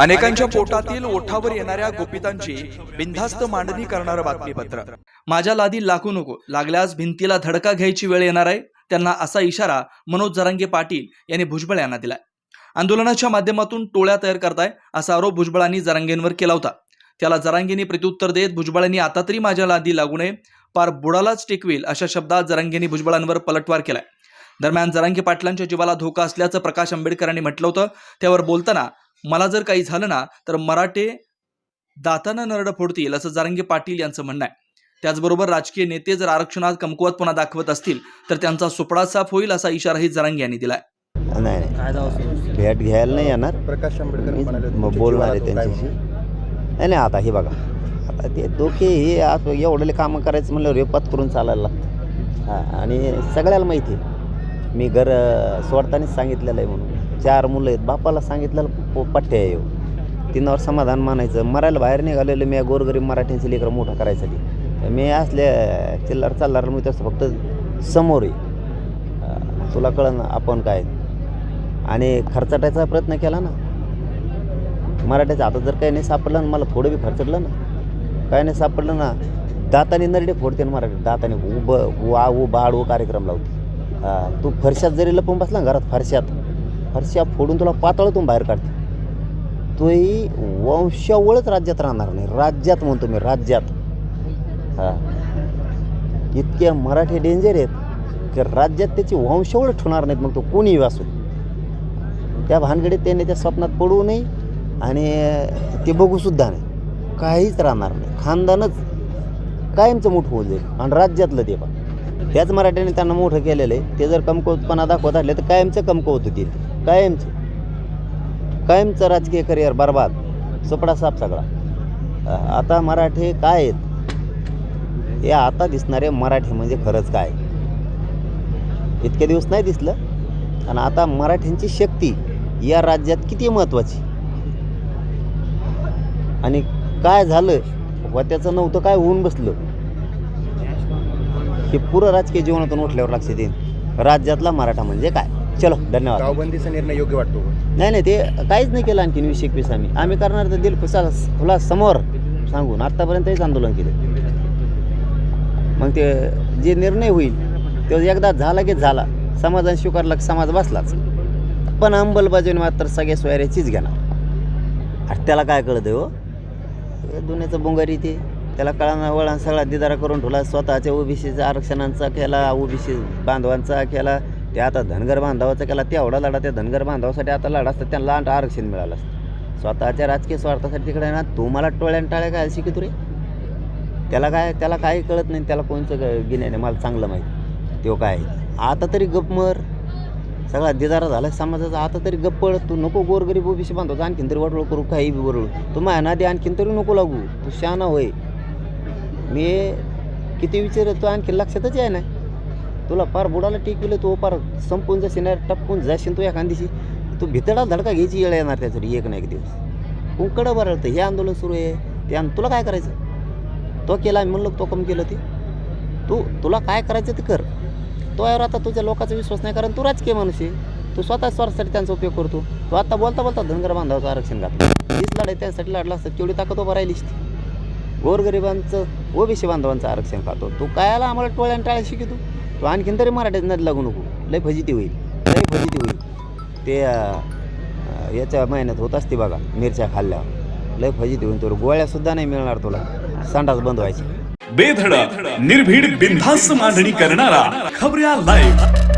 अनेकांच्या पोटातील ओठावर येणाऱ्या गोपितांची बिनधास्त मांडणी करणारं बातमीपत्र. माझ्या लादी लागू नको. लागल्यास भिंतीला धडका घ्यायची वेळ येणार आहे. त्यांना असा इशारा मनोज जरांगे पाटील यांनी भुजबळ यांना दिलाय. आंदोलनाच्या माध्यमातून टोळ्या तयार करताय असा आरोप भुजबळांनी जरांगेंवर केला होता. त्याला जरांगेंनी प्रत्युत्तर देत भुजबळांनी आता तरी माझ्या लादी लागू नये. पार बुडालाच टेकवेल अशा शब्दात जरांगेंनी भुजबळांवर पलटवार केलाय. दरम्यान जरांगे पाटलांच्या जीवाला धोका असल्याचं प्रकाश आंबेडकरांनी म्हटलं होतं. त्यावर बोलताना मला जर काही झालं ना तर मराठे दातानं नरडं फोडतील असं जारंगे पाटील यांचं म्हणणं आहे. त्याचबरोबर राजकीय नेते जर आरक्षणात कमकुवतपणा दाखवत असतील तर त्यांचा सुपडा साफ होईल असा इशाराही जरांगे यांनी दिलाय. नाही नाही. काय जाऊ सुरू भेट घ्यायला नाही येणार. प्रकाश आंबेडकर बोलणार आहे त्यांच्याशी. नाही नाही आता हे बघा. आता ते डोके हे असं एवढले कामं करायचं म्हणलं रेपात करून चालायला लागतं. हां आणि सगळ्याला माहिती आहे. मी घर सोडतानाच सांगितलेलं आहे म्हणून. चार मुलं आहेत. बापाला सांगितलेलं प- येऊ आहे तिनावर समाधान मानायचं. मरायला बाहेर निघालेलं मी गोरगरीब मराठ्यांचे लेकरं मोठं करायसाठी. मी असल्या चिल्लार चालणार मी तसं फक्त समोर आहे. तुला कळलं ना आपण काय? आणि खर्चाटायचा प्रयत्न केला ना? मराठ्याच्या हातात जर काही नाही सापडलं ना मला थोडं बी खर्चटलं ना? काही नाही सापडलं ना? दाताने नरडे फोडते ना मराठी. दाताने उभं वा उ बाड उ कार्यक्रम लावते. तू फरशात जरी लपून बसला घरात फरशात फरशा फोडून तुला पातळतून बाहेर काढते. तोही वंशावळच राज्यात राहणार नाही. राज्यात म्हणतो मी राज्यात. हां. इतके मराठी डेंजर आहेत की राज्यात त्याची वंशावळ ठेवणार नाहीत. मग तो कोणीही असू त्या भानगडीत त्याने त्या स्वप्नात पडू नये आणि ते बघूसुद्धा नाही. काहीच राहणार नाही. खानदानच कायमचं मोठं होऊ जाईल आणि राज्यातलं ते पण. त्याच मराठ्याने त्यांना मोठं केलेलं आहे. ते जर कमकवतपणा दाखवत असले तर कायमचं कमकवत होतील. कायमचं कायमचं राजकीय करिअर बरबाद सुपडा साप सगळा. आता मराठी काय आहेत? हे आता दिसणारे मराठी म्हणजे खरंच काय? इतके दिवस नाही दिसलं आणि आता मराठ्यांची शक्ती या राज्यात किती महत्त्वाची आणि काय झालं? व त्याचं नव्हतं काय होऊन बसलं? हे पुरं राजकीय जीवनातून उठल्यावर लक्ष देईन. राज्यातला मराठा म्हणजे काय? चलो धन्यवाद. गावबंदीचा निर्णय योग्य वाटतो? नाही नाही ते काहीच नाही केलं आणखीन वीस एकवीस आम्ही. आम्ही करणार तर दिल खुसा खुला समोर सांगून. आत्तापर्यंत हेच आंदोलन केलं. मग ते जे निर्णय होईल तो एकदा झाला की झाला. समाजाने स्वीकारला की समाज बसलाच. पण अंमलबजावणी मात्र सगळ्या सोयऱ्याचीच घेणार. आणि त्याला काय कळतं हो? दुनियाचं बोंगारी ते. त्याला कळाना वळण सगळा दिदारा करून ठेवला. स्वतःच्या ओबीसीचा आरक्षणांचा केला ओबीसी बांधवांचा केला. ते आता धनगर बांधवाचा केला तेवढा लढा त्या धनगर बांधवासाठी आता लढा असतं त्यांना लहान आरक्षण मिळालं असतं. स्वतःच्या राजकीय स्वार्थासाठी तिकडे आहे ना तू मला टोळ्यान टाळ्या काय शिकतो रे त्याला काय त्याला काही कळत नाही त्याला कोणचं गिन्या नाही मला चांगलं माहीत. तो काय आता तरी गप मर. सगळा दिदारा झाला समाजाचा आता तरी गप्प पळ तू नको गोरगरीब ओबीसी बांधवतो आणखीन तरी वडवळ करू काही बी वरळू. तू माझ्या नादी आणखीन तरी नको लागू. तू शहाणा होय. मी किती विचारतो आणखी लक्षातच आहे नाही तुला पार बुडाला टिकविलं तू पार संपून जाशील ना टपकून जाशील तू एखादीशी तू भितडा धडका घ्यायची येळ येणार त्यासाठी एक ना एक दिवस. कुंकडं बरळतं हे आंदोलन सुरू आहे. ते आणि तुला काय करायचं? तो केला मी म्हणलं तो कम केलं ते. तू तुला काय करायचं ते कर. तो यावर आता तुझ्या लोकांचा विश्वास नाही कारण तू राजकीय माणूस आहे. तू स्वतः स्वार्थासाठी त्यांचा उपयोग करतो. तू आता बोलता बोलता धनगर बांधवाचं आरक्षण घातलं. तीच लढाई त्यासाठी लढला असतं तेवढी ताकद उभा राहिलीच ती गोरगरिबांचं ओबीसी बांधवांचं आरक्षण खातो. तू कायला आम्हाला टोळ्यान टाळ्या शिकतो तो आणखीन तरी मराठीत नदी लागू नको. लय फजिती होईल. लय फजिती होईल. ते याच्या महिन्यात होत असते बघा मिरच्या खाल्ल्यावर. लय फजिती होईल. तुला गोळ्यासुद्धा नाही मिळणार तुला. संडास बंद व्हायची. बेधडक निर्भीड बिनधास्त मांडणी करणारा खबऱ्या लाईव्ह